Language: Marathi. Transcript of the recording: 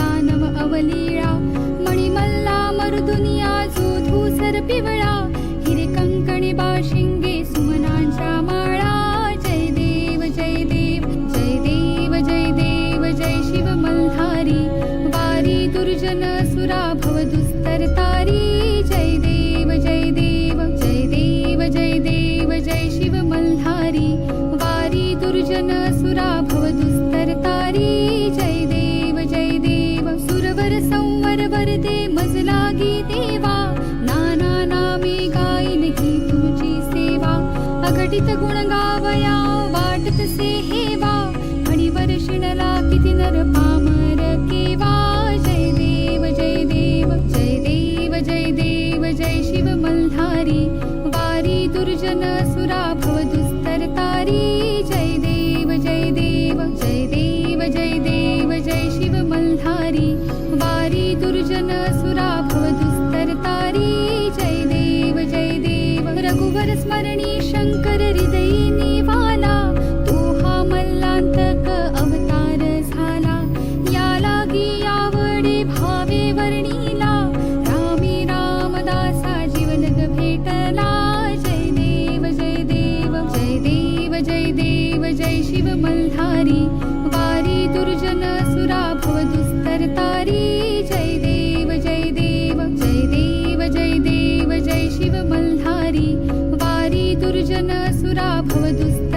दानव अवलीळा मणिमल्ला मरुदुनिया अघटित गुण गावया वाटत से हेवा आणि वर्षणला किती नर पामर केवा जय देव जय देव जय देव जय देव जय शिव मल्हारी वारी दुर्जन सुरा भव दुस्तर तारी जय देव जय देव जय देव जय देव जय शिव मल्हारी वारी दुर्जन सुरा भव दुस्तर तारी जय देव जय देव रघुवर स्मरणी जय देव जय शिव मल्हारी वारी दुर्जन सुरा भव दुस्तरतारी जय देव जय देव जय देव जय देव जय शिव मल्हारी वारी दुर्जन सुरा भव दुस्त